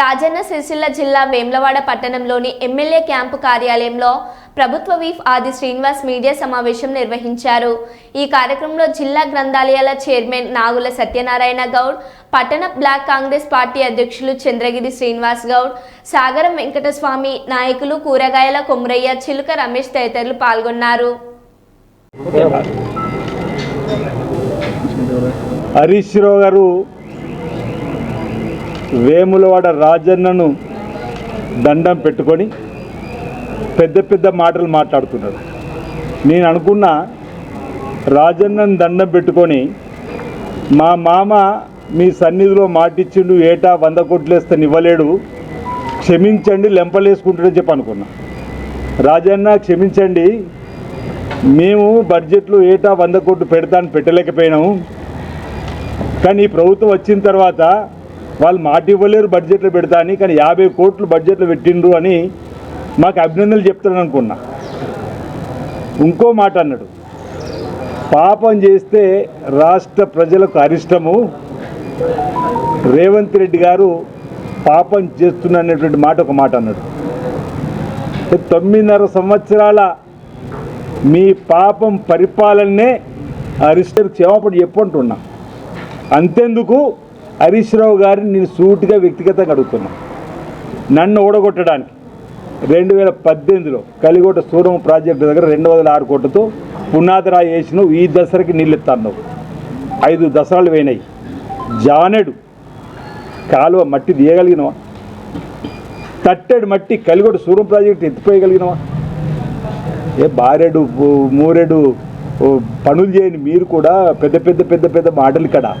రాజన్న సిరిసిల్ల జిల్లా వేమ్లవాడ పట్టణంలోని MLA camp కార్యాలయంలో ప్రభుత్వ వీఫ్ ఆది శ్రీనివాస్ మీడియా సమావేశం నిర్వహించారు. ఈ కార్యక్రమంలో జిల్లా గ్రంథాలయాల చైర్మన్ నాగుల సత్యనారాయణ గౌడ్ పట్టణ బ్లాక్ కాంగ్రెస్ పార్టీ అధ్యక్షులు చంద్రగిరి శ్రీనివాస్ గౌడ్ సాగరం వెంకటస్వామి నాయకులు కూరగాయల కొమురయ్య చిలుక రమేష్ తదితరులు పాల్గొన్నారు. హరీష్ రావు గారు వేములవాడ రాజన్నను దండం పెట్టుకొని పెద్ద పెద్ద మాటలు మాట్లాడుతున్నారు. నేను అనుకున్న రాజన్నను దండం పెట్టుకొని మా మామ మీ సన్నిధిలో మాటిచ్చిండు ఏటా వంద కోట్లు వేస్తే ఇవ్వలేడు క్షమించండి లెంపలేసుకుంటాడని చెప్పి అనుకున్నా. రాజన్న క్షమించండి మేము బడ్జెట్లో ఏటా వంద కోట్లు పెడతాను పెట్టలేకపోయినాము. కానీ ఈ ప్రభుత్వం వచ్చిన తర్వాత వాళ్ళు మాట ఇవ్వలేరు బడ్జెట్లో పెడతా అని కానీ యాభై కోట్లు బడ్జెట్లో పెట్టిండ్రు అని మాకు అభినందనలు చెప్తాను అనుకున్నా. ఇంకో మాట అన్నాడు పాపం చేస్తే రాష్ట్ర ప్రజలకు అరిష్టము. రేవంత్ రెడ్డి గారు పాపం చేస్తున్నటువంటి మాట ఒక మాట అన్నాడు. తొమ్మిదిన్నర సంవత్సరాల మీ పాపం పరిపాలనే అరిష్టం క్షమాపణ చెప్పంటున్నా అంతెందుకు? హరీష్ రావు గారిని నేను సూటిగా వ్యక్తిగతంగా అడుగుతున్నాను నన్ను ఓడగొట్టడానికి రెండు వేల పద్దెనిమిదిలో కలిగోట సూరం ప్రాజెక్టు దగ్గర రెండు వందల ఆరు కోట్లతో పునాదిరాయి వేసినావు. ఈ దసరాకి నీళ్ళెత్తన్నావు. ఐదు దసరాలు పోయినాయి. జానెడు కాలువ మట్టి తీయగలిగినవా? తట్టెడు మట్టి కలిగోట సూరం ప్రాజెక్టు ఎత్తిపోయగలిగినవా? ఏ బారెడు మూరెడు పనులు చేయని మీరు కూడా పెద్ద పెద్ద పెద్ద పెద్ద మాటలు కదా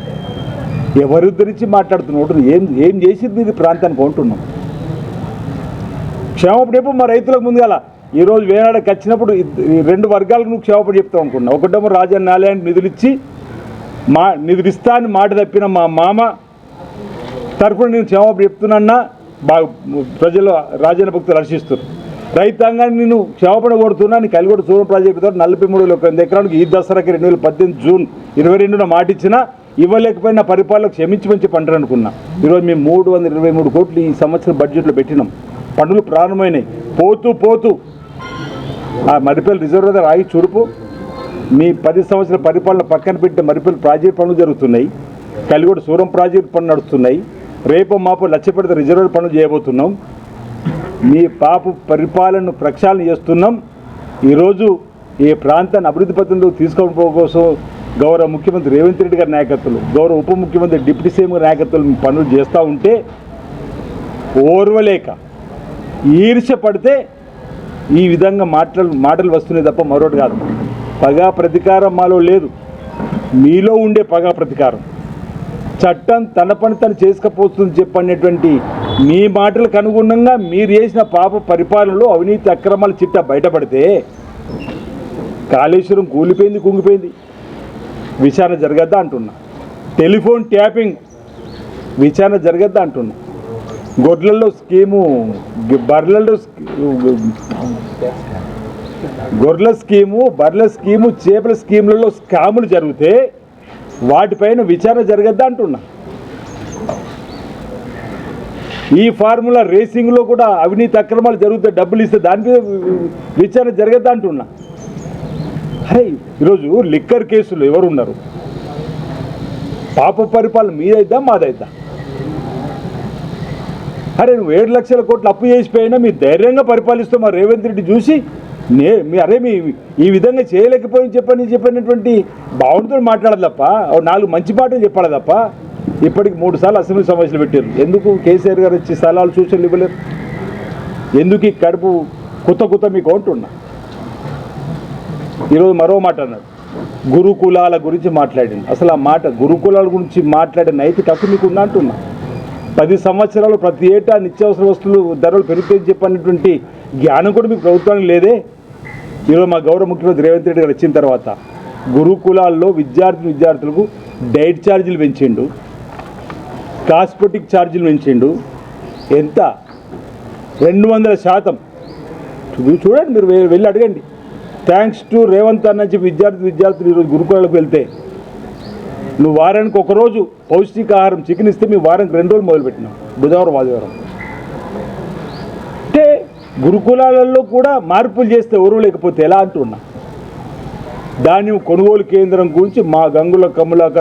ఎవరి గురించి మాట్లాడుతున్నాడు ఏం ఏం చేసింది మీరు ప్రాంతానికి కొంటున్నాం క్షేమపడి చెప్పు మా రైతులకు ముందుగా ఈరోజు వేనాడకి వచ్చినప్పుడు రెండు వర్గాలకు నువ్వు క్షేమపడి చెప్తావు అనుకున్నావు ఒకటేమో రాజన్న ఆలయానికి నిధులు ఇచ్చి మా నిధులు ఇస్తా అని మాట తప్పిన మా మామ. తరఫున నేను క్షేమపడి చెప్తున్నా బాగా ప్రజలు రాజన్న భక్తులు హర్షిస్తారు రైతాంగాన్ని నేను క్షేమపడి కొడుతున్నా నీ కలిగొడ చూడ ప్రాజెక్టు ద్వారా నలభై మూడు వేల ఒక ఎకరానికి ఈ దసరాకి రెండు వేల పద్దెనిమిది జూన్ ఇరవై రెండున మాట ఇచ్చినా ఇవ్వలేకపోయినా పరిపాలన క్షమించమని చెప్పి అంటారు అనుకున్నా. ఈరోజు మేము మూడు వందల ఇరవై మూడు కోట్లు ఈ సంవత్సరం బడ్జెట్లో పెట్టినాం. పనులు ప్రారంభమైనాయి. పోతూ పోతూ ఆ మరిపల్లి రిజర్వ్ దగ్గర ఆగి చూడుపు మీ పది సంవత్సరాల పరిపాలన పక్కన పెట్టిన మరిపల్లి ప్రాజెక్ట్ పనులు జరుగుతున్నాయి. కలిగొడ సూరం ప్రాజెక్ట్ పనులు నడుస్తున్నాయి. రేపు మాపు లక్ష్యపెడితే రిజర్వ్ పనులు చేయబోతున్నాం. మీ పాపు పరిపాలనను ప్రక్షాళన చేస్తున్నాం. ఈరోజు ఈ ప్రాంతాన్ని అభివృద్ధి పత్రంలో తీసుకొని కోసం గౌరవ ముఖ్యమంత్రి రేవంత్ రెడ్డి గారి నాయకత్వంలో గౌరవ ఉప ముఖ్యమంత్రి డిప్యూటీ సీఎం గారి నాయకత్వంలో పనులు చేస్తూ ఉంటే ఓర్వలేక ఈర్ష్య పడితే ఈ విధంగా మాటలు మాటలు వస్తున్నాయి తప్ప మరొకటి కాదు. పగా ప్రతీకారం మాలో లేదు. మీలో ఉండే పగా ప్రతీకారం. చట్టం తన పని తను చేసుకపోతుంది చెప్పనేటువంటి మీ మాటలకు అనుగుణంగా మీరు చేసిన పాప పరిపాలనలో అవినీతి అక్రమాల చిట్ట బయటపడితే కాళేశ్వరం కూలిపోయింది కుంగిపోయింది. విచారణ జరగద్దా అంటున్నా. టెలిఫోన్ ట్యాపింగ్ విచారణ జరగద్దా అంటున్నా. గొడ్లలో స్కీము గి- బర్రెలలో గొర్రెల స్కీము బర్రెల స్కీము చేపల స్కీములలో స్కాములు జరిగితే వాటిపైన విచారణ జరగద్దా అంటున్నా. ఈ ఫార్ములా రేసింగ్లో కూడా అవినీతి అక్రమాలు జరిగితే డబ్బులు ఇస్తే దాని మీద విచారణ జరగద్దా అంటున్నా. అరే ఈరోజు లిక్కర్ కేసులు ఎవరు ఉన్నారు పాప పరిపాలన మీదైద్దా మాదైద్దా? అరే నువ్వు ఏడు లక్షల కోట్లు అప్పు చేసిపోయినా మీ ధైర్యంగా పరిపాలిస్తూ మా రేవంత్ రెడ్డి చూసి నే మీ అరే మీ ఈ విధంగా చేయలేకపోయి చెప్పని చెప్పినటువంటి భావనతో మాట్లాడదు తప్ప నాలుగు మంచి మాటలు చెప్పాలి తప్ప ఇప్పటికి మూడు సార్లు అసెంబ్లీ సమస్యలు పెట్టారు. ఎందుకు కేసీఆర్ గారు వచ్చి స్థలాలు సూచనలు ఇవ్వలేరు? ఎందుకు ఈ కడుపు కొత్త కొత్త మీకు ఉన్నా ఈరోజు మరో మాట అన్నాడు గురుకులాల గురించి మాట్లాడింది. అసలు ఆ మాట గురుకులాల గురించి మాట్లాడే నైతిక హక్కు మీకు ఉందా అంటున్నా. పది సంవత్సరాలు ప్రతి ఏటా నిత్యావసర వస్తువులు ధరలు పెరుగుతాయని చెప్పినటువంటి జ్ఞానం కూడా మీకు ప్రభుత్వానికి లేదే? ఈరోజు మా గౌరవ ముఖ్యమంత్రి రేవంత్ రెడ్డి గారు వచ్చిన తర్వాత గురుకులాల్లో విద్యార్థి విద్యార్థులకు డైట్ ఛార్జీలు పెంచిండు. కాస్మెటిక్ ఛార్జీలు పెంచిండు. ఎంత? రెండు వందల శాతం. చూడండి మీరు వెళ్ళి అడగండి. థ్యాంక్స్ టు రేవంత్ అన్న చెప్పి విద్యార్థి విద్యార్థులు ఈరోజు గురుకులకు వెళ్తే. నువ్వు వారానికి ఒకరోజు పౌష్టికాహారం చికెన్ ఇస్తే మేము వారానికి రెండు రోజులు మొదలుపెట్టినాం బుధవారం ఆదివారం. అంటే గురుకులాలలో కూడా మార్పులు చేస్తే ఎవరు లేకపోతే ఎలా అంటున్నా? ధాన్యం కొనుగోలు కేంద్రం గురించి మా గంగుల కమలాక